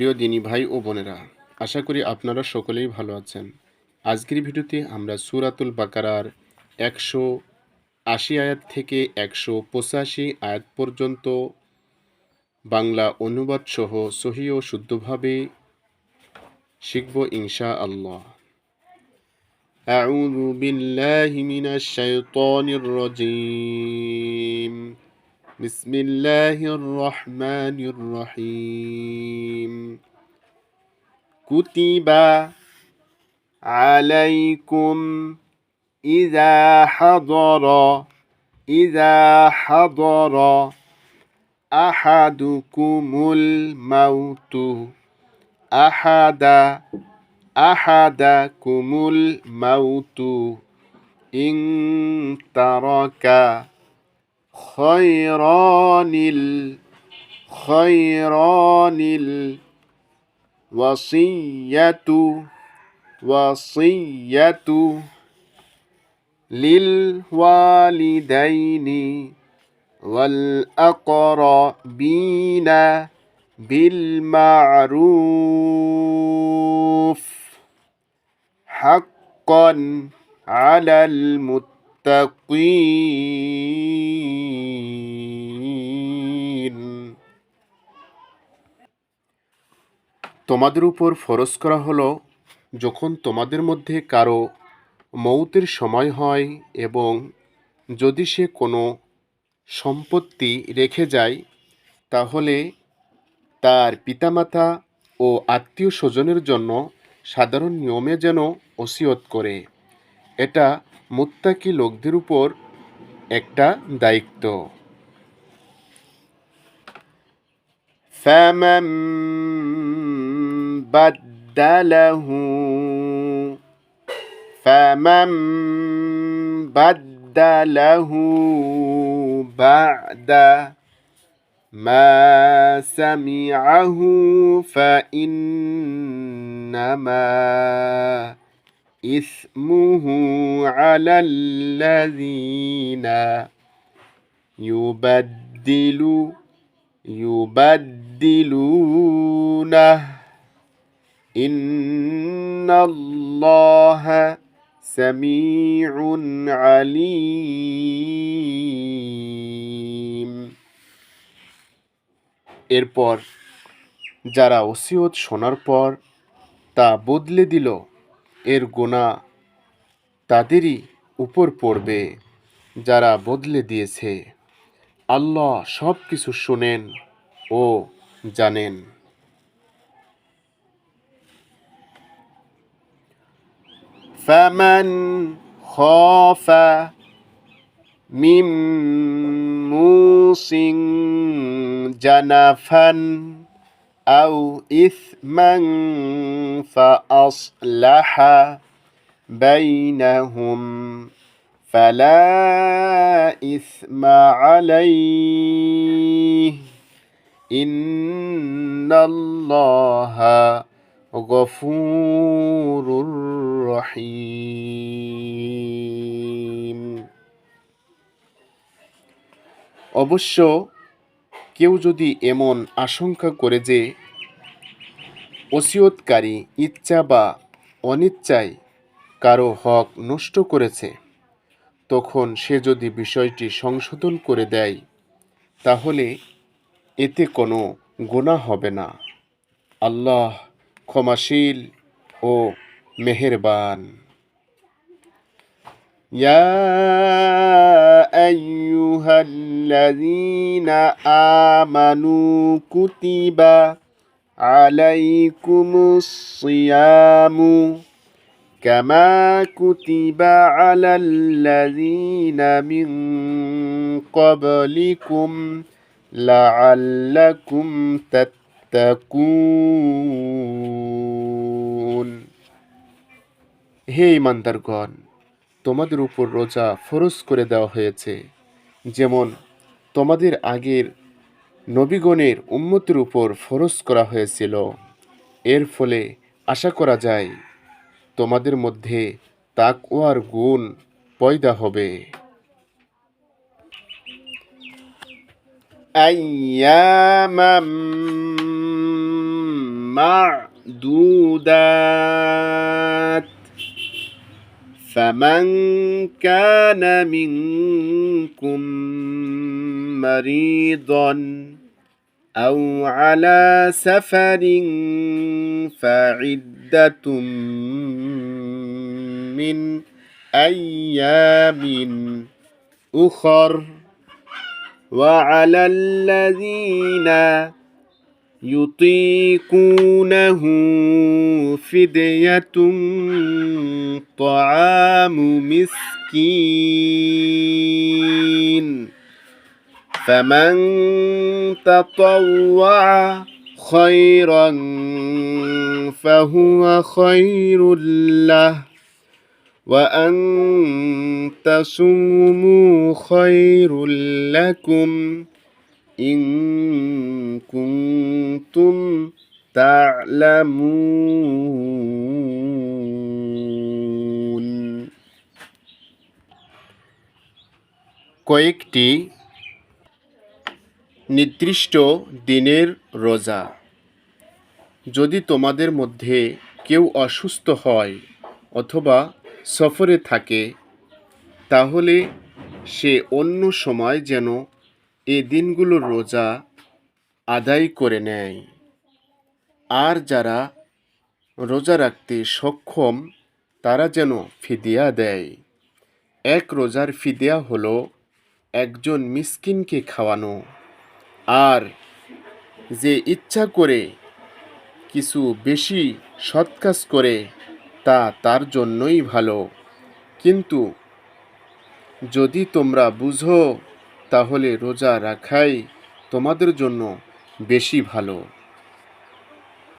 প্রিয় দিনী ভাই ও বোনেরা আশা করি আপনারা সকলেই ভালো আছেন আজকের ভিডিওতে আমরা সুরাতুল বাকারার একশো আশি আয়াত থেকে একশো পঁচাশি আয়াত পর্যন্ত বাংলা অনুবাদ সহ সহি ও শুদ্ধভাবে শিখব ইনশা আল্লাহ أعوذ بالله من الشيطان الرجيم بسم الله الرحمن الرحيم. كتب عليكم إذا حضر إذا حضر أحدكم الموت أحد أحدكم الموت إن ترك خيران الخيران الوصية وصية للوالدين والأقربين بالمعروف حقا على المتقين. তোমাদের উপর ফরজ করা হলো, যখন তোমাদের মধ্যে কারও মৌতের সময় হয় এবং যদি সে কোনো সম্পত্তি রেখে যায়, তাহলে তার পিতামাতা ও আত্মীয় স্বজনের জন্য সাধারণ নিয়মে যেন ওসিয়ত করে। এটা মুত্তাকি লোকদের উপর একটা দায়িত্ব فمن بدله فمن بدله بعد ما سمعه فإنما إثمه على الذين يبدل يبدلونه إن الله سميع عليم এরপর যারা ওসিয়ত শোনার পর তা বদলে দিল এর গোনা তাদেরই উপর পড়বে যারা বদলে দিয়েছে আল্লাহ সব কিছু শোনেন ও জানেন فمن خاف من موص جنفا أو إثما فأصلح بينهم فلا إثم عليه إن الله غفور رحيم অবশ্য কেউ যদি এমন আশঙ্কা করে যে ওসিয়তকারী ইচ্ছা বা অনিচ্ছায় কারো হক নষ্ট করেছে তখন সে যদি বিষয়টি সংশোধন করে দেয় তাহলে এতে কোনো গুণা হবে না আল্লাহ ক্ষমাশীল ও মেহেরবান يا أيها الذين آمنوا كتب عليكم الصيام كما كتب على الذين من قبلكم لعلكم تتقون হে ইমানদারগণ তোমাদের উপর রোজা ফরজ করে দেওয়া হয়েছে যেমন তোমাদের আগের নবীগণের উম্মতের উপর ফরজ করা হয়েছিল এর ফলে আশা করা যায় তোমাদের মধ্যে তাকওয়ার গুণ পয়দা হবে أياما معدودات فمن كان منكم مريضا أو على سفر فعدة من أيام أخر وعلى الذين يطيقونه فدية طعام مسكين فمن تطوع خيرا فهو خير له وأن تصوموا خير لكم إن كنتم تعلمون কয়েকটি নির্দিষ্ট দিনের রোজা। যদি তোমাদের মধ্যে কেউ অসুস্থ হয় অথবা সফরে থাকে, তাহলে সে অন্য সময় যেন এ দিনগুলোর রোজা আদায় করে নেয়। আর যারা রোজা রাখতে সক্ষম, তারা যেন ফিদিয়া দেয়। এক রোজার ফিদিয়া হলো একজন মিসকিনকে খাওয়ানো। আর যে ইচ্ছা করে কিছু বেশি সৎ কাজ করে, তা তার জন্যই ভালো। কিন্তু যদি তোমরা বুঝো, তাহলে রোজা রাখাই তোমাদের জন্য বেশি ভালো।